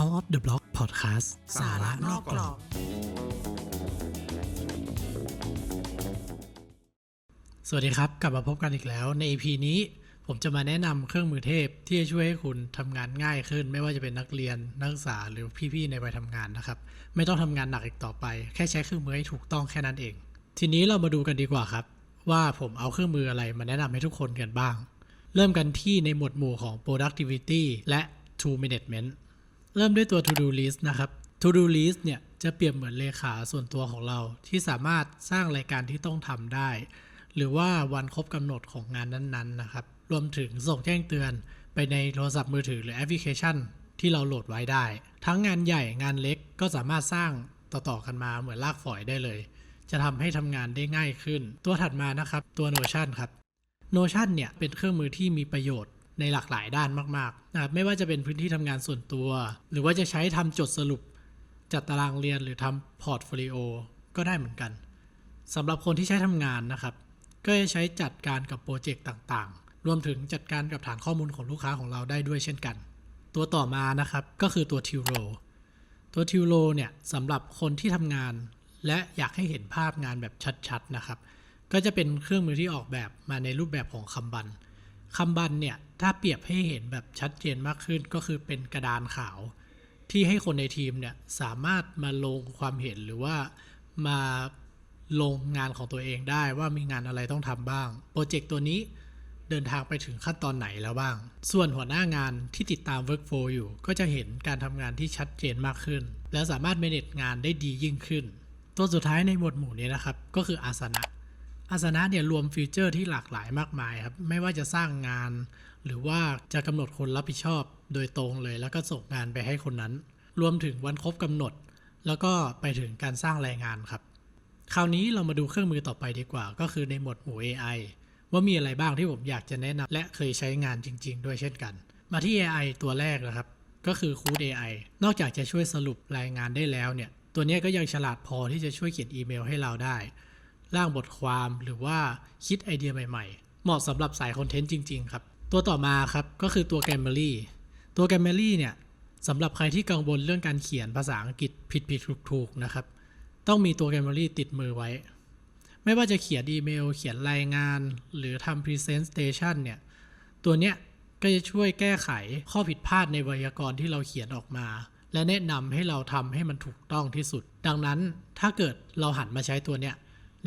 Out of the Block Podcast สาระนอกกรอบ สวัสดีครับ กลับมาพบกันอีกแล้ว ใน EP นี้ผมจะมาแนะนำเครื่องมือเทพที่จะช่วยให้คุณทำงานง่ายขึ้น ไม่ว่าจะเป็นนักเรียน นักศึกษาหรือพี่ๆในวัยทำงานนะครับ ไม่ต้องทำงานหนักอีกต่อไป แค่ใช้เครื่องมือให้ถูกต้องแค่นั้นเอง ทีนี้เรามาดูกันดีกว่าครับ ว่าผมเอาเครื่องมืออะไรมาแนะนำให้ทุกคนกันบ้าง เริ่มกันที่ในหมวดหมู่ของ productivity และ tool management เริ่มด้วยตัว to do list นะครับ to do list เนี่ยจะเปรียบเหมือนเลขาส่วนตัวของเราที่สามารถสร้างรายการที่ต้องทำได้ หรือว่าวันครบกำหนดของงานนั้นๆนะครับ รวมถึงส่งแจ้งเตือนไปในโทรศัพท์มือถือหรือแอปพลิเคชัน ที่เราโหลดไว้ได้ ทั้งงานใหญ่งานเล็กก็สามารถสร้างต่อๆกันมาเหมือนลากฝอยได้เลย จะทำให้ทำงานได้ง่ายขึ้น ตัวถัดมานะครับตัว Notion ครับ Notion เนี่ยเป็นเครื่องมือที่มีประโยชน์ ในหลากหลายด้านมากๆนะครับไม่ว่าจะเป็นพื้นที่ทำงานส่วนตัว หรือว่าจะใช้ทำจดสรุปจัดตารางเรียนหรือทำพอร์ตโฟลิโอก็ได้เหมือนกันสำหรับคนที่ใช้ทำงานนะครับ ก็จะใช้จัดการกับโปรเจกต์ต่างๆ รวมถึงจัดการกับฐานข้อมูลของลูกค้าของเราได้ด้วยเช่นกัน ตัวต่อมานะครับก็คือตัว t i l o ตัว t i l o เนี่ยสำหรับคนที่ทำงาน และอยากให้เห็นภาพงานแบบชัดๆนะครับ ก็จะเป็นเครื่องมือที่ออกแบบมาในรูปแบบของคัมบัน คัมบันเนี่ย ถ้าเปรียบให้เห็นแบบชัดเจนมากขึ้นก็คือเป็นกระดานขาว ที่ให้คนในทีมเนี่ย สามารถมาลงความเห็นหรือว่ามาลงงานของตัวเองได้ว่ามีงานอะไรต้องทำบ้าง โปรเจกต์ตัวนี้เดินทางไปถึงขั้นตอนไหนแล้วบ้าง ส่วนหัวหน้างานที่ติดตาม workflow อยู่ ก็จะเห็นการทำงานที่ชัดเจนมากขึ้น และสามารถ manage งานได้ดียิ่งขึ้น ตัวสุดท้ายในหมวดหมู่นี้นะครับ ก็คืออาสนะ อาสนะเนี่ยรวมฟีเจอร์ที่หลากหลายมากมายครับไม่ว่าจะสร้างงาน หรือว่าจะกำหนดคนรับผิดชอบโดยตรงเลย แล้วก็ส่งงานไปให้คนนั้น รวมถึงวันครบกำหนด แล้วก็ไปถึงการสร้างรายงานครับ คราวนี้เรามาดูเครื่องมือต่อไปดีกว่า ก็คือในหมวดหมู่ AI ว่ามีอะไรบ้างที่ผมอยากจะแนะนำและเคยใช้งานจริง ๆ ด้วยเช่นกัน มาที่ AI ตัวแรกนะครับ ก็คือ Code AI นอกจากจะช่วยสรุปรายงานได้แล้วเนี่ยตัวนี้ก็ยังฉลาดพอที่จะช่วยเขียนอีเมลให้เราได้ ร่างบทความหรือว่าคิดไอเดียใหม่ๆ เหมาะสำหรับสายคอนเทนต์จริงๆครับ ตัวต่อมาครับก็คือตัว Grammarly ตัว Grammarly เนี่ยสำหรับใครที่กังวลเรื่องการเขียนภาษาอังกฤษผิดๆถูกๆนะครับ ต้องมีตัว Grammarly ติดมือไว้ ไม่ว่าจะเขียนอีเมล เขียนรายงาน หรือทำ Presentation เนี่ย ตัวเนี้ยก็จะช่วยแก้ไขข้อผิดพลาดในไวยากรณ์ที่เราเขียนออกมา และแนะนำให้เราทำให้มันถูกต้องที่สุด ดังนั้นถ้าเกิดเราหันมาใช้ตัวเนี้ย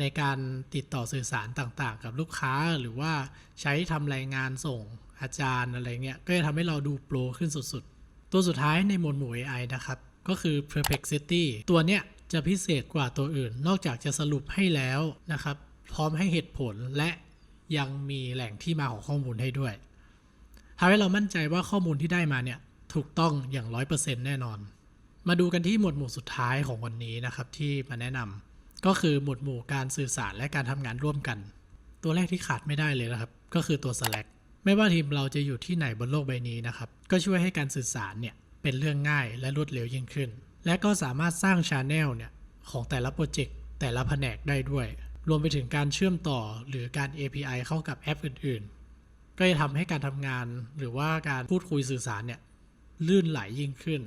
ในการติดต่อสื่อสารต่างๆ กับลูกค้าหรือว่าใช้ทำรายงานส่งอาจารย์อะไรเงี้ย ก็จะทำให้เราดูโปรขึ้นสุดๆ ตัวสุดท้ายในหมวดหมู่ AI นะครับ ก็คือ Perplexity ตัวเนี้ยจะพิเศษกว่าตัวอื่น นอกจากจะสรุปให้แล้วนะครับ พร้อมให้เหตุผลและยังมีแหล่งที่มาของข้อมูลให้ด้วยทำให้เรามั่นใจว่าข้อมูลที่ได้มาเนี่ยถูกต้องอย่าง 100%แน่นอน มาดูกันที่หมวดหมู่สุดท้ายของวันนี้นะครับที่มาแนะนำ ก็คือหมวดหมู่การสื่อสารและการทำงานร่วมกัน ตัวแรกที่ขาดไม่ได้เลยนะครับ ก็คือตัว Slack ไม่ว่าทีมเราจะอยู่ที่ไหนบนโลกใบนี้นะครับ ก็ช่วยให้การสื่อสารเนี่ยเป็นเรื่องง่ายและรวดเร็วยิ่งขึ้น และก็สามารถสร้างช n แนลเนี่ยของแต่ละโปรเจกต์แต่ละแผนกได้ด้วย รวมไปถึงการเชื่อมต่อหรือการ API เข้ากับแอปอื่นๆ ก็จะทำให้การทำงานหรือว่าการพูดคุยสื่อสารเนี่ยลื่นไหลยิ่งขึ้น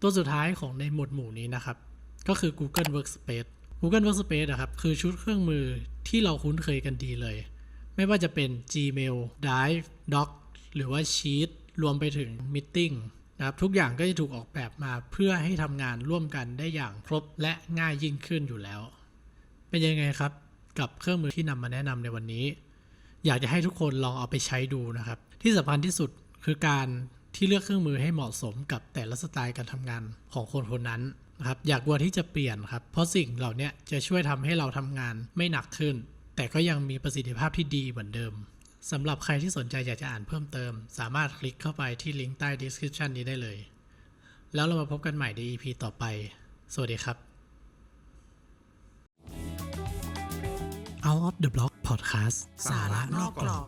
ตัวสุดท้ายของในหมวดหมู่นี้นะครับ ก็คือ Google Workspace Google Workspace นะครับ คือชุดเครื่องมือที่เราคุ้นเคยกันดีเลย ไม่ว่าจะเป็น Gmail Drive Doc หรือว่า Sheet รวมไปถึง Meeting นะครับทุกอย่างก็จะถูกออกแบบมาเพื่อให้ทำงานร่วมกันได้อย่างครบและง่ายยิ่งขึ้นอยู่แล้ว เป็นยังไงครับกับเครื่องมือที่นำมาแนะนำในวันนี้ อยากจะให้ทุกคนลองเอาไปใช้ดูนะครับ ที่สำคัญที่สุดคือการที่เลือกเครื่องมือให้เหมาะสมกับแต่ละสไตล์การทำงานของคนคนนั้น นะครับอย่ากลัวที่จะเปลี่ยนครับ เพราะสิ่งเหล่านี้จะช่วยทำให้เราทำงานไม่หนักขึ้น แต่ก็ยังมีประสิทธิภาพที่ดีเหมือนเดิมสำหรับใครที่สนใจอยากจะอ่านเพิ่มเติม สามารถคลิกเข้าไปที่ลิงก์ใต้ description นี้ได้เลย แล้วเรามาพบกันใหม่ใน EP ต่อไป สวัสดีครับ Out of the Block Podcast สาระนอกกรอบ